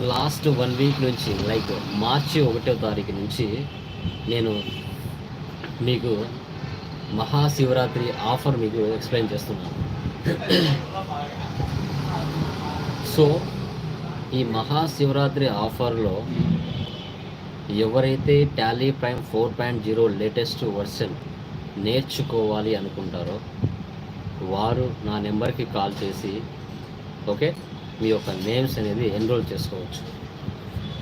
Last one week నుంచి like మార్చి ఒకటో తారీఖు నుంచి నేను మీకు మహాశివరాత్రి ఆఫర్ మీకు ఎక్స్ప్లెయిన్ చేస్తున్నాను. సో ఈ మహాశివరాత్రి ఆఫర్లో ఎవరైతే Tally Prime four point zero latest version నేర్చుకోవాలి అనుకుంటారో వారు నా నెంబర్కి కాల్ చేసి ఓకే? మీ యొక్క నేమ్స్ అనేది ఎన్రోల్ చేసుకోవచ్చు.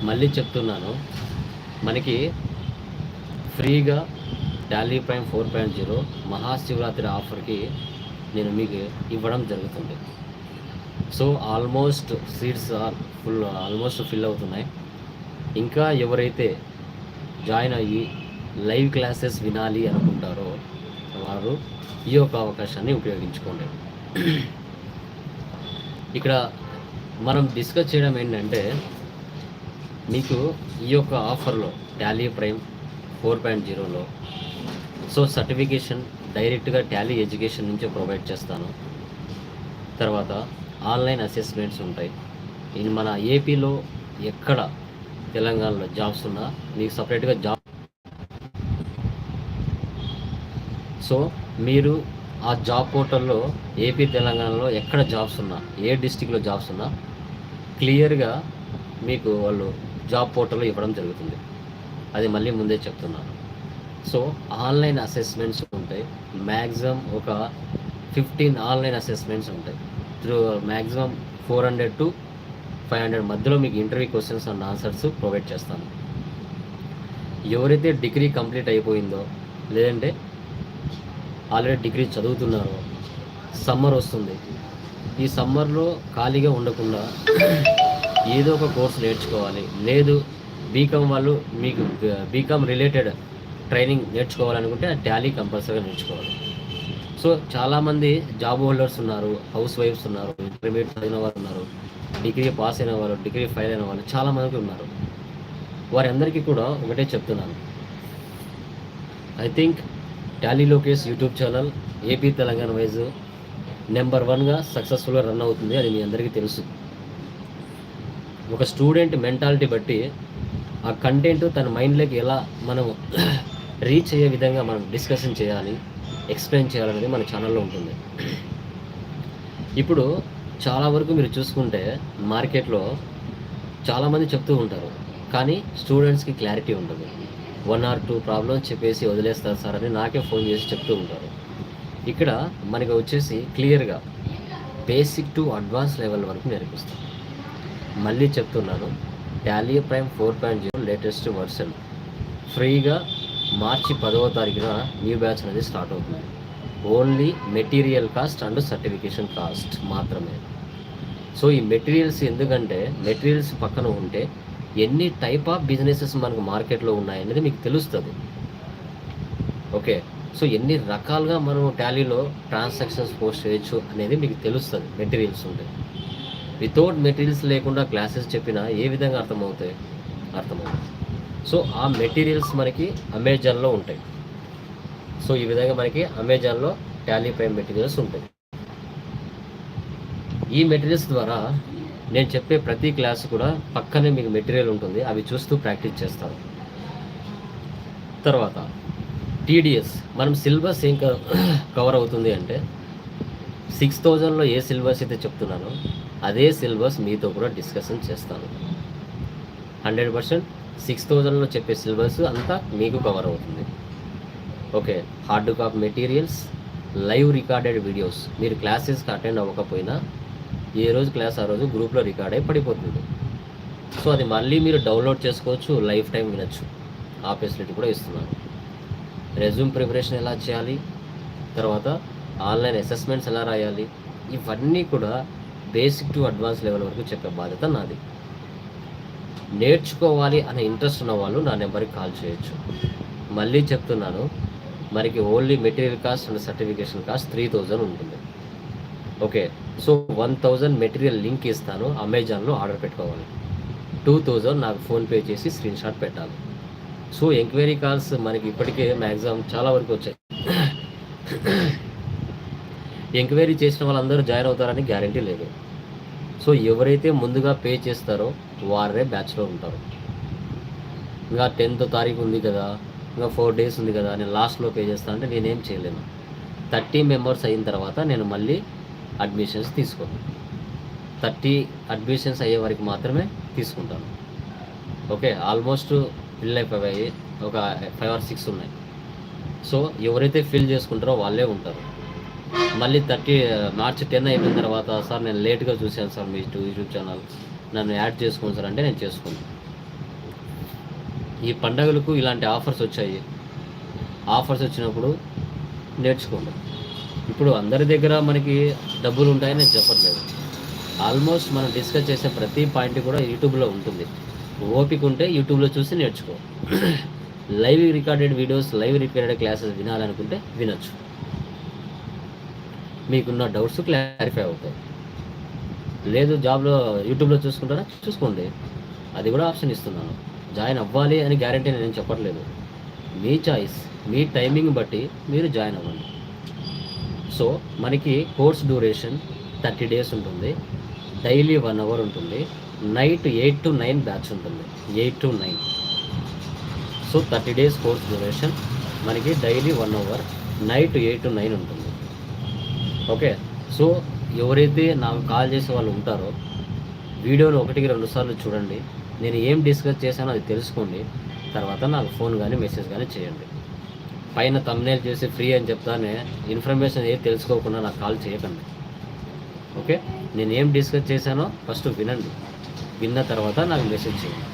మళ్ళీ చెప్తున్నాను మనకి ఫ్రీగా Tally Prime four point zero Mahashivratri ఆఫర్కి నేను మీకు ఇవ్వడం జరుగుతుంది. So almost seats are full almost fill అవుతున్నాయి. ఇంకా ఎవరైతే జాయిన్ అయ్యి లైవ్ క్లాసెస్ వినాలి అనుకుంటారో వారు ఈ యొక్క అవకాశాన్ని ఉపయోగించుకోండి. ఇక్కడ మనం డిస్కస్ చేయడం ఏంటంటే మీకు ఈ యొక్క ఆఫర్లో టాలీ ప్రైమ్ ఫోర్ పాయింట్ జీరోలో సో సర్టిఫికేషన్ డైరెక్ట్గా టాలీ ఎడ్యుకేషన్ నుంచే ప్రొవైడ్ చేస్తాను. తర్వాత ఆన్లైన్ అసెస్మెంట్స్ ఉంటాయి. ఇది మన ఏపీలో ఎక్కడ తెలంగాణలో జాబ్స్ ఉన్నా మీకు సపరేట్గా జాబ్ సో మీరు ఆ జాబ్ పోర్టల్లో ఏపీ తెలంగాణలో ఎక్కడ జాబ్స్ ఉన్నా ఏ డిస్టిక్లో జాబ్స్ ఉన్నా క్లియర్గా మీకు వాళ్ళు జాబ్ పోర్టల్లో ఇవ్వడం జరుగుతుంది. అది మళ్ళీ ముందే చెప్తున్నాను. సో ఆన్లైన్ అసెస్మెంట్స్ ఉంటాయి. మ్యాక్సిమం ఒక ఫిఫ్టీన్ ఆన్లైన్ అసెస్మెంట్స్ ఉంటాయి. Through maximum four hundred to five hundred మధ్యలో మీకు interview questions and answers provide చేస్తాను. ఎవరైతే డిగ్రీ కంప్లీట్ అయిపోయిందో లేదంటే ఆల్రెడీ డిగ్రీ చదువుతున్నారో సమ్మర్ వస్తుంది. ఈ సమ్మర్లో ఖాళీగా ఉండకుండా ఏదో ఒక కోర్స్ నేర్చుకోవాలి. లేదు బీకామ్ వాళ్ళు మీకు బీకామ్ రిలేటెడ్ ట్రైనింగ్ నేర్చుకోవాలనుకుంటే ఆ టాలీ కంపల్సరీగా నేర్చుకోవాలి. సో చాలామంది జాబ్ హోల్డర్స్ ఉన్నారు హౌస్ వైఫ్స్ ఉన్నారు ఇంటర్మీడియట్ చదివిన వారు ఉన్నారు డిగ్రీ పాస్ అయిన వాళ్ళు డిగ్రీ ఫెయిల్ అయిన వాళ్ళు చాలామందికి ఉన్నారు. వారందరికీ కూడా ఒకటే చెప్తున్నాను. I think Tally Lokesh YouTube channel AP Telangana wise number వన్గా సక్సెస్ఫుల్గా రన్ అవుతుంది అది మీ అందరికీ తెలుసు. ఒక స్టూడెంట్ మెంటాలిటీ బట్టి ఆ కంటెంట్ తన మైండ్లోకి ఎలా మనం రీచ్ అయ్యే విధంగా మనం డిస్కషన్ చేయాలి ఎక్స్ప్లెయిన్ చేయాలనేది మన ఛానల్లో ఉంటుంది. ఇప్పుడు చాలా వరకు మీరు చూసుకుంటే మార్కెట్లో చాలామంది చెప్తూ ఉంటారు కానీ స్టూడెంట్స్కి క్లారిటీ ఉండదు. వన్ ఆర్ టూ ప్రాబ్లమ్స్ చెప్పేసి వదిలేస్తారు సార్ అని నాకే ఫోన్ చేసి చెప్తూ ఉంటారు. ఇక్కడ మనకి వచ్చేసి క్లియర్గా బేసిక్ టు అడ్వాన్స్ లెవెల్ వరకు నేర్పిస్తాం మళ్ళీ చెప్తున్నాను Tally Prime four point zero latest version. ఫ్రీగా మార్చి పదవ తారీఖున న్యూ బ్యాచ్ అనేది స్టార్ట్ అవుతుంది. Only material cost and certification cost మాత్రమే. సో ఈ మెటీరియల్స్ ఎందుకంటే మెటీరియల్స్ పక్కన ఉంటే ఎన్ని టైప్ ఆఫ్ బిజినెసెస్ మనకు మార్కెట్లో ఉన్నాయనేది మీకు తెలుస్తుంది. ఓకే? సో ఎన్ని రకాలుగా మనం టాలీలో ట్రాన్సాక్షన్స్ పోస్ట్ చేయొచ్చు అనేది మీకు తెలుస్తుంది మెటీరియల్స్ ఉంటాయి వితౌట్ మెటీరియల్స్ లేకుండా క్లాసెస్ చెప్పినా ఏ విధంగా అర్థమవుతాయి? అర్థమవుతుంది సో ఆ మెటీరియల్స్ మనకి అమెజాన్లో ఉంటాయి. సో ఈ విధంగా మనకి అమెజాన్లో టాలీ పై మెటీరియల్స్ ఉంటాయి. ఈ మెటీరియల్స్ ద్వారా నేను చెప్పే ప్రతి క్లాస్ కూడా పక్కనే మీకు మెటీరియల్ ఉంటుంది అవి చూస్తూ ప్రాక్టీస్ చేస్తాను. తర్వాత టీడీఎస్ మనం సిలబస్ ఏం కవర్ అవుతుంది అంటే సిక్స్ థౌజండ్లో ఏ సిలబస్ అయితే చెప్తున్నానో అదే సిలబస్ మీతో కూడా డిస్కషన్ చేస్తాను. హండ్రెడ్ పర్సెంట్ సిక్స్ థౌజండ్లో చెప్పే సిలబస్ అంతా మీకు కవర్ అవుతుంది. Okay hard copy materials live recorded videos. మీరు క్లాసెస్కి అటెండ్ అవ్వకపోయినా ఏ రోజు క్లాస్ ఆ రోజు గ్రూప్లో రికార్డ్ అయి పడిపోతుంది. సో అది మళ్ళీ మీరు డౌన్లోడ్ చేసుకోవచ్చు లైఫ్ టైం వినొచ్చు. ఆ ఫెసిలిటీ కూడా ఇస్తున్నాను. రెజ్యూమ్ ప్రిపరేషన్ ఎలా చేయాలి? తర్వాత ఆన్లైన్ అసెస్మెంట్స్ ఎలా రాయాలి? ఇవన్నీ కూడా బేసిక్ టు అడ్వాన్స్ లెవెల్ వరకు చెప్పే బాధ్యత నాది. నేర్చుకోవాలి అనే ఇంట్రెస్ట్ ఉన్న వాళ్ళు నా నెంబర్కి కాల్ చేయొచ్చు. మళ్ళీ చెప్తున్నాను మనకి only material cost and certification cost three thousand ఉంటుంది. Okay so one thousand material link ఇస్తాను అమెజాన్లో ఆర్డర్ పెట్టుకోవాలి. టూ థౌజండ్ నాకు ఫోన్పే చేసి స్క్రీన్ షాట్ పెట్టాలి. సో ఎంక్వైరీ కాల్స్ మనకి ఇప్పటికే మ్యాక్సిమం చాలా వరకు వచ్చాయి. ఎంక్వైరీ చేసిన వాళ్ళందరూ జాయిన్ అవుతారని గ్యారంటీ లేదు. సో ఎవరైతే ముందుగా పే చేస్తారో వారే బ్యాచ్లో ఉంటారు. ఇంకా టెన్త్ తారీఖు ఉంది కదా ఇంకా ఫోర్ డేస్ ఉంది కదా నేను లాస్ట్లో పే చేస్తాను అంటే నేనేం చేయలేను. థర్టీ మెంబర్స్ అయిన తర్వాత నేను మళ్ళీ అడ్మిషన్స్ తీసుకోను. థర్టీ అడ్మిషన్స్ అయ్యే వరకు మాత్రమే తీసుకుంటాను. ఓకే ఆల్మోస్ట్ ఫిల్ అయిపోయాయి. ఒక ఫైవ్ ఆర్ సిక్స్ ఉన్నాయి. సో ఎవరైతే ఫిల్ చేసుకుంటారో వాళ్ళే ఉంటారు. మళ్ళీ థర్టీ మార్చి టెన్ అయిపోయిన తర్వాత సార్ నేను లేట్గా చూశాను సార్ మీ యూట్యూబ్ ఛానల్. నన్ను యాడ్ చేసుకోండి సార్ అంటే నేను చేసుకున్నాను ఈ పండగలకు ఇలాంటి ఆఫర్స్ వచ్చాయి. ఆఫర్స్ వచ్చినప్పుడు నేర్చుకోండి. ఇప్పుడు అందరి దగ్గర మనకి డబ్బులు ఉంటాయని నేను చెప్పట్లేదు. ఆల్మోస్ట్ మనం డిస్కస్ చేసే ప్రతి పాయింట్ కూడా యూట్యూబ్లో ఉంటుంది. ఓపిక ఉంటే యూట్యూబ్లో చూసి నేర్చుకో. Live recorded videos live recorded classes వినాలనుకుంటే వినొచ్చు. మీకున్న డౌట్స్ క్లారిఫై అవుతాయి. లేదు జాబ్లో యూట్యూబ్లో చూసుకుంటారా? చూసుకోండి. అది కూడా ఆప్షన్ ఇస్తున్నాను. జాయిన్ అవ్వాలి అని గ్యారంటీ నేను చెప్పట్లేదు. మీ చాయిస్ మీ టైమింగ్ బట్టి మీరు జాయిన్ అవ్వండి. సో మనకి కోర్స్ డ్యూరేషన్ థర్టీ డేస్ ఉంటుంది. డైలీ వన్ అవర్ ఉంటుంది. Night eight to nine batch ఉంటుంది. Eight to nine. So thirty days course duration. మనకి daily one hour. Night eight to nine ఉంటుంది. Okay? So ఎవరైతే నాకు call చేసే వాళ్ళు ఉంటారో వీడియోని ఒకటికి రెండు సార్లు చూడండి. నేను ఏం డిస్కస్ చేశానో అది తెలుసుకోండి. తర్వాత నాకు ఫోన్ కానీ మెసేజ్ కానీ చేయండి. పైన తమ్నేల్ చేసి ఫ్రీ అని చెప్తానే ఇన్ఫర్మేషన్ ఏది తెలుసుకోకుండా నాకు కాల్ చేయకండి. ఓకే? నేను ఏం డిస్కస్ చేశానో ఫస్ట్ వినండి. విన్న తర్వాత నాకు మెసేజ్ చేయండి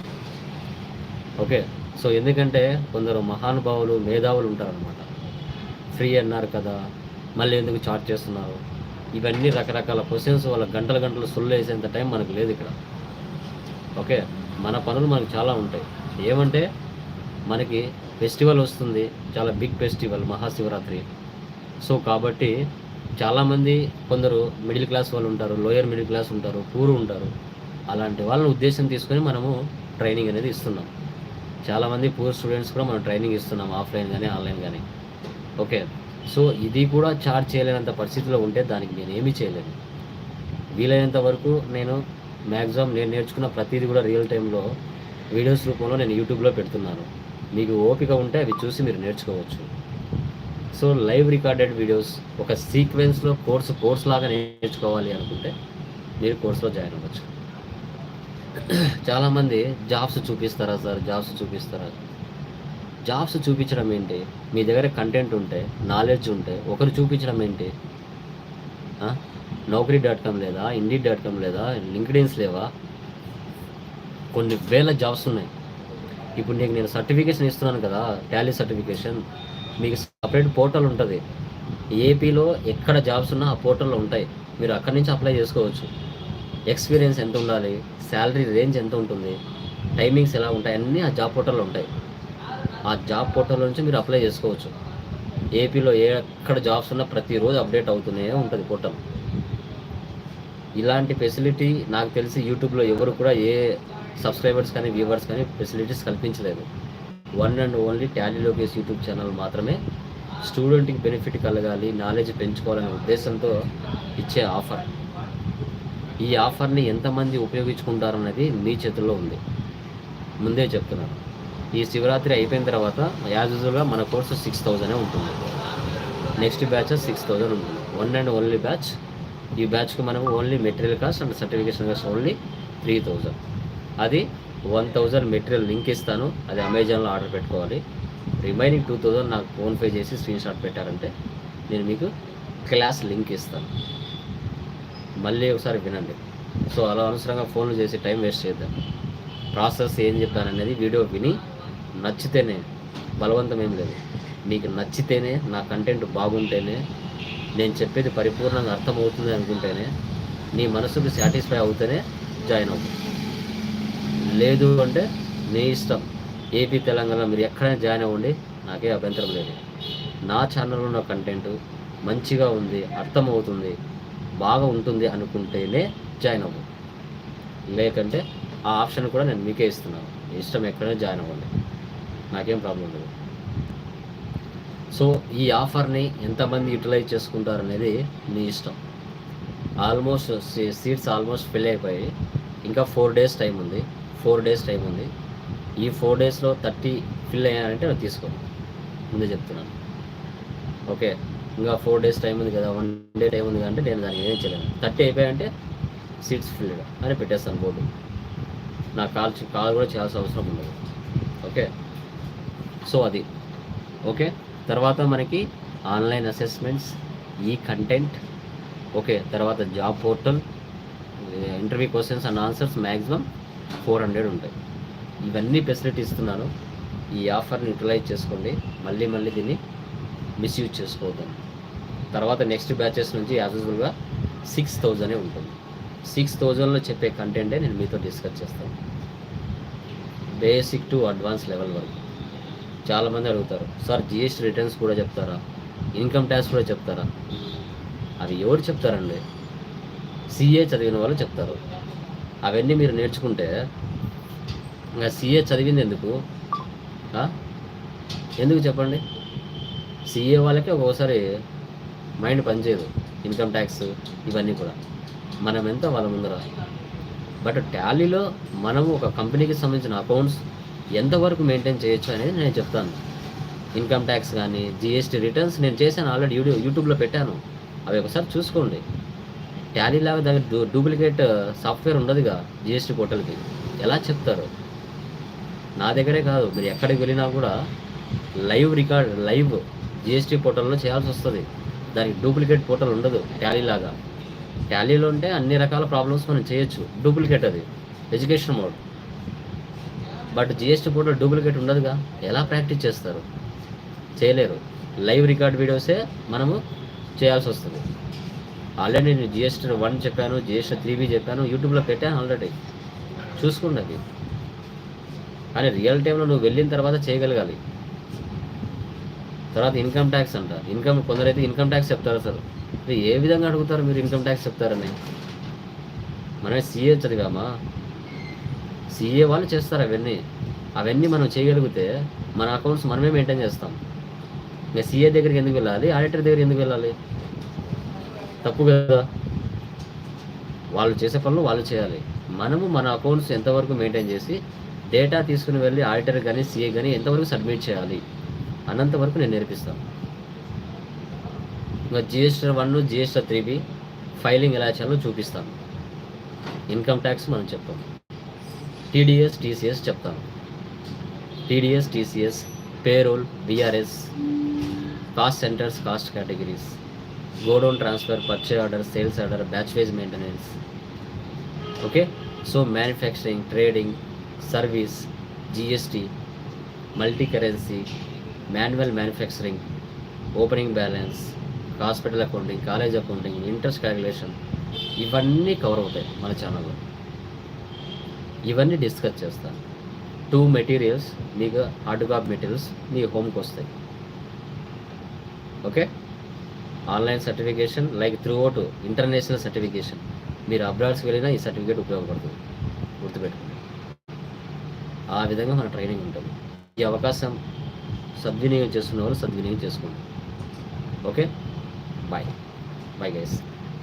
ఓకే సో ఎందుకంటే కొందరు మహానుభావులు మేధావులు ఉంటారనమాట ఫ్రీ అన్నారు కదా మళ్ళీ ఎందుకు చార్జ్ చేస్తున్నారు? ఇవన్నీ రకరకాల క్వశ్చన్స్ వాళ్ళ గంటల గంటలు సొల్లు వేసేంత టైం మనకు లేదు ఇక్కడ. ఓకే మన పనులు మనకు చాలా ఉంటాయి. ఏమంటే మనకి ఫెస్టివల్ వస్తుంది చాలా బిగ్ ఫెస్టివల్ మహాశివరాత్రి. సో కాబట్టి చాలామంది కొందరు మిడిల్ క్లాస్ వాళ్ళు ఉంటారు లోయర్ మిడిల్ క్లాస్ ఉంటారు పూర్ ఉంటారు. అలాంటి వాళ్ళని ఉద్దేశం తీసుకొని మనము ట్రైనింగ్ అనేది ఇస్తున్నాం. చాలామంది పూర్ స్టూడెంట్స్ కూడా మనం ట్రైనింగ్ ఇస్తున్నాం ఆఫ్లైన్ కానీ ఆన్లైన్ కానీ ఓకే సో ఇది కూడా చార్జ్ చేయలేనంత పరిస్థితిలో ఉంటే దానికి నేను ఏమీ చేయలేను. వీలైనంత వరకు నేను మ్యాక్సిమం నేను నేర్చుకున్న ప్రతిదీ కూడా రియల్ టైంలో వీడియోస్ రూపంలో నేను యూట్యూబ్లో పెడుతున్నాను. మీకు ఓపిక ఉంటే అవి చూసి మీరు నేర్చుకోవచ్చు. సో లైవ్ రికార్డెడ్ వీడియోస్ ఒక సీక్వెన్స్లో కోర్సు కోర్స్ లాగా నేర్చుకోవాలి అనుకుంటే మీరు కోర్సులో జాయిన్ అవ్వచ్చు. చాలామంది జాబ్స్ చూపిస్తారా సార్? జాబ్స్ చూపిస్తారా? జాబ్స్ చూపించడం ఏంటి? మీ దగ్గర కంటెంట్ ఉంటే నాలెడ్జ్ ఉంటే ఒకరు చూపించడం ఏంటి? నౌకరీ డాట్ కామ్ లేదా? ఇండీ డాట్ కామ్ లేదా? లింక్డ్ఇన్స్ లేవా? కొన్ని వేల జాబ్స్ ఉన్నాయి. ఇప్పుడు నీకు నేను సర్టిఫికేషన్ ఇస్తున్నాను కదా టాలీ సర్టిఫికేషన్. మీకు సపరేట్ పోర్టల్ ఉంటుంది. ఏపీలో ఎక్కడ జాబ్స్ ఉన్నా ఆ పోర్టల్లో ఉంటాయి. మీరు అక్కడి నుంచి అప్లై చేసుకోవచ్చు. ఎక్స్పీరియన్స్ ఎంత ఉండాలి శాలరీ రేంజ్ ఎంత ఉంటుంది టైమింగ్స్ ఎలా ఉంటాయి అన్నీ ఆ జాబ్ పోర్టల్లో ఉంటాయి. ఆ జాబ్ పోర్టల్ నుంచి మీరు అప్లై చేసుకోవచ్చు. ఏపీలో ఏ ఎక్కడ జాబ్స్ ఉన్నా ప్రతిరోజు అప్డేట్ అవుతూనే ఉంటుంది పోర్టల్. ఇలాంటి ఫెసిలిటీ నాకు తెలిసి యూట్యూబ్లో ఎవరు కూడా ఏ సబ్స్క్రైబర్స్ కానీ వ్యూవర్స్ కానీ facilities కల్పించలేదు. One and only Tally Lokesh YouTube channel మాత్రమే స్టూడెంట్కి బెనిఫిట్ కలగాలి నాలెడ్జ్ పెంచుకోవాలనే ఉద్దేశంతో ఇచ్చే ఆఫర్. ఈ ఆఫర్ని ఎంతమంది ఉపయోగించుకుంటారన్నది మీ చేతుల్లో ఉంది. ముందే చెప్తున్నాను. ఈ శివరాత్రి అయిపోయిన తర్వాత యాజ్ యూజువల్గా మన కోర్సు సిక్స్ థౌజండే ఉంటుంది. నెక్స్ట్ బ్యాచ్ సిక్స్ థౌజండ్ ఉంటుంది. One and only batch. ఈ బ్యాచ్కి మనం only material cost and certification cost only three thousand. అది వన్ థౌజండ్ మెటీరియల్ లింక్ ఇస్తాను. అది అమెజాన్లో ఆర్డర్ పెట్టుకోవాలి. రిమైనింగ్ టూ థౌజండ్ నాకు ఫోన్పే చేసి స్క్రీన్ షాట్ పెట్టారంటే నేను మీకు క్లాస్ లింక్ ఇస్తాను. మళ్ళీ ఒకసారి వినండి. సో అలా అనవసరంగా ఫోన్లు చేసి టైం వేస్ట్ చేద్దాం ప్రాసెస్ ఏం చెప్పాననేది వీడియో విని నచ్చితేనే బలవంతం ఏం లేదు. మీకు నచ్చితేనే నా కంటెంట్ బాగుంటేనే నేను చెప్పేది పరిపూర్ణంగా అర్థమవుతుంది అనుకుంటేనే నీ మనసుకు సాటిస్ఫై అవుతేనే జాయిన్ అవుతుంది లేదు అంటే నీ ఇష్టం. ఏపీ తెలంగాణ మీరు ఎక్కడైనా జాయిన్ అవ్వండి నాకే అభ్యంతరం లేదు. నా ఛానల్లో ఉన్న కంటెంట్ మంచిగా ఉంది అర్థమవుతుంది. బాగా ఉంటుంది అనుకుంటేనే జాయిన్ అవ్వు. లేకంటే ఆ ఆప్షన్ కూడా నేను మీకే ఇస్తున్నాను. ఇష్టం ఎక్కడైనా జాయిన్ అవ్వండి. నాకేం ప్రాబ్లం లేదు. సో ఈ ఆఫర్ని ఎంతమంది యూటిలైజ్ చేసుకుంటారు అనేది మీ ఇష్టం. ఆల్మోస్ట్ సీట్స్ ఆల్మోస్ట్ ఫిల్ అయిపోయి ఇంకా ఫోర్ డేస్ టైం ఉంది. ఫోర్ డేస్ టైం ఉంది. ఈ ఫోర్ డేస్లో థర్టీ ఫిల్ అయ్యానంటే నేను తీసుకోను. ముందే చెప్తున్నాను. ఓకే. ఇంకా ఫోర్ డేస్ టైం ఉంది కదా వన్ డే టైం ఉంది అంటే నేను దానికి ఏం చేయలేను. థర్టీ అయిపోయాయంటే సీట్స్ ఫిల్డ్ అని పెట్టేస్తాను బోర్డు నా కాల్ కాల్ కూడా చేయాల్సిన అవసరం ఉండదు. ఓకే? సో అది. ఓకే? తర్వాత మనకి ఆన్లైన్ అసెస్మెంట్స్ ఈ కంటెంట్ ఓకే? తర్వాత job portal interview questions and answers maximum four hundred ఉంటాయి. ఇవన్నీ ఫెసిలిటీ ఇస్తున్నాను. ఈ ఆఫర్ని యూటిలైజ్ చేసుకోండి. మళ్ళీ మళ్ళీ దీన్ని మిస్యూజ్ చేసుకోవద్దాం తర్వాత నెక్స్ట్ బ్యాచెస్ నుంచి యాజ్ యూజువల్గా సిక్స్ థౌజండే ఉంటుంది. సిక్స్ థౌజండ్లో చెప్పే కంటెంటే నేను మీతో డిస్కస్ చేస్తాను. బేసిక్ టు అడ్వాన్స్ లెవెల్ వరకు. చాలామంది అడుగుతారు సార్ జిఎస్టీ రిటర్న్స్ కూడా చెప్తారా? ఇన్కమ్ ట్యాక్స్ కూడా చెప్తారా? అవి ఎవరు చెప్తారండి? సిఏ చదివిన వాళ్ళు చెప్తారు. అవన్నీ మీరు నేర్చుకుంటే ఇంకా సిఏ చదివింది ఎందుకు? ఎందుకు చెప్పండి? సిఏ వాళ్ళకి ఒక్కోసారి మైండ్ పనిచేయదు. ఇన్కమ్ ట్యాక్స్ ఇవన్నీ కూడా. మనం ఎంత వాళ్ళ ముందర. బట్ టాలీలో మనము ఒక కంపెనీకి సంబంధించిన అకౌంట్స్ ఎంతవరకు మెయింటైన్ చేయొచ్చు అనేది నేను చెప్తాను. ఇన్కమ్ ట్యాక్స్ కానీ జిఎస్టీ రిటర్న్స్ నేను చేశాను ఆల్రెడీ యూట్యూబ్ యూట్యూబ్లో పెట్టాను. అవి ఒకసారి చూసుకోండి. టాలీ లాగా దగ్గర డూ డూప్లికేట్ సాఫ్ట్వేర్ ఉండదుగా జిఎస్టీ పోర్టల్కి. ఎలా చెప్తారు? నా దగ్గరే కాదు. మీరు ఎక్కడికి వెళ్ళినా కూడా లైవ్ రికార్డ్ లైవ్ జిఎస్టీ పోర్టల్లో చేయాల్సి వస్తుంది. దానికి డూప్లికేట్ పోర్టల్ ఉండదు ట్యాలీ లాగా. ట్యాలీలో ఉంటే అన్ని రకాల ప్రాబ్లమ్స్ మనం చేయొచ్చు డూప్లికేట్ అది education mode. But GST portal duplicate ఉండదుగా ఎలా ప్రాక్టీస్ చేస్తారు? చేయలేరు. లైవ్ రికార్డ్ వీడియోసే మనము చేయాల్సి వస్తుంది. ఆల్రెడీ నేను జిఎస్టీ వన్ చెప్పాను జిఎస్టీ త్రీ బి చెప్పాను యూట్యూబ్లో పెట్టాను ఆల్రెడీ. చూసుకోండి అది. కానీ రియల్ టైంలో నువ్వు వెళ్ళిన తర్వాత చేయగలగాలి. తర్వాత ఇన్కమ్ ట్యాక్స్ అంట. ఇన్కమ్ కొందరైతే ఇన్కమ్ ట్యాక్స్ చెప్తారు అసలు. ఏ విధంగా అడుగుతారు మీరు ఇన్కమ్ ట్యాక్స్ చెప్తారని? మనమే సీఏ చదివామా? సీఏ వాళ్ళు చేస్తారు అవన్నీ. అవన్నీ మనం చేయగలిగితే మన అకౌంట్స్ మనమే మెయింటైన్ చేస్తాం. ఇంకా సీఏ దగ్గరికి ఎందుకు వెళ్ళాలి? ఆడిటర్ దగ్గర ఎందుకు వెళ్ళాలి? తప్పు కదా. వాళ్ళు చేసే పనులు వాళ్ళు చేయాలి. మనము మన అకౌంట్స్ ఎంతవరకు మెయింటైన్ చేసి డేటా తీసుకుని వెళ్ళి ఆడిటర్ కానీ సీఏ కానీ ఎంతవరకు సబ్మిట్ చేయాలి? అన్నంత వరకు నేను నేర్పిస్తాను. ఇంకా GST one GST three B filing ఎలా చేయాలో చూపిస్తాను. ఇన్కమ్ ట్యాక్స్ మనం చెప్తాం. టీడీఎస్ టీసీఎస్ చెప్తాను. TDS TCS payroll VRS cost centres cost categories godown transfer purchase order sales order batch wise maintenance. Okay? So manufacturing trading service GST multi currency manual manufacturing opening balance hospital accounting college accounting interest calculation ఇవన్నీ cover అవుతాయి మన ఛానల్లో. ఇవన్నీ discuss చేస్తాను two materials మీకు hard copy materials మీ హోమ్కి వస్తాయి. Okay? Online certification like throughout international certification. మీరు అబ్రాడ్స్కి వెళ్ళినా ఈ సర్టిఫికేట్ ఉపయోగపడుతుంది. గుర్తుపెట్టుకోండి. ఆ విధంగా మన ట్రైనింగ్ ఉంటుంది. ఈ అవకాశం సద్వినియోగం చేసుకున్నవారు సద్వినియోగం చేసుకోండి. ఓకే? బాయ్. Bye guys.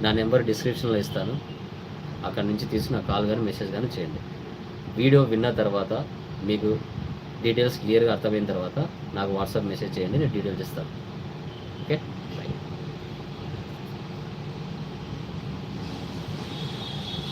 నా నెంబర్ డిస్క్రిప్షన్లో ఇస్తాను. అక్కడ నుంచి తీసి నా కాల్ కానీ మెసేజ్ కానీ చేయండి. వీడియో విన్న తర్వాత మీకు డీటెయిల్స్ క్లియర్గా అర్థమైన తర్వాత నాకు వాట్సాప్ మెసేజ్ చేయండి నేను డీటెయిల్స్ ఇస్తాను ఓకే?